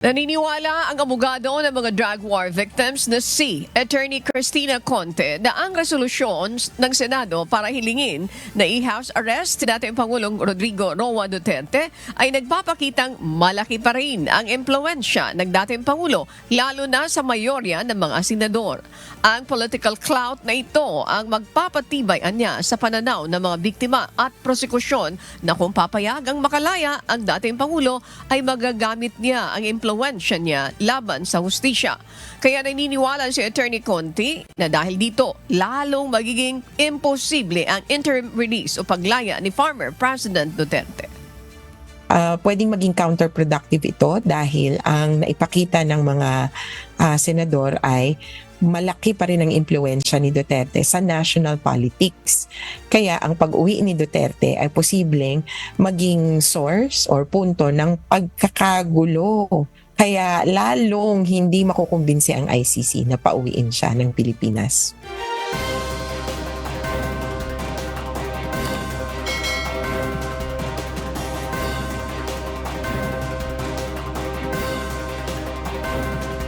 Naniniwala ang abogado ng mga drug war victims na si Attorney Christina Conte na ang resolusyon ng Senado para hilingin na i-house arrest si dating Pangulong Rodrigo Roa Duterte ay nagpapakitang malaki pa rin ang impluensya ng dating Pangulo lalo na sa mayorya ng mga senador. Ang political clout na ito ang magpapatibay anya sa pananaw ng mga biktima at prosekusyon na kung papayagang makalaya ang dating Pangulo ay magagamit niya ang impluensya niya laban sa hustisya. Kaya naniniwala si Attorney Conti na dahil dito lalong magiging imposible ang interim release o paglaya ni former President Duterte. Ah, pwedeng maging counterproductive ito dahil ang naipakita ng mga ah, senador ay malaki pa rin ang impluensya ni Duterte sa national politics. Kaya ang pag-uwi ni Duterte ay posibleng maging source or punto ng pagkakagulo. Kaya lalong hindi makukumbinsi ang ICC na pauwiin siya ng Pilipinas.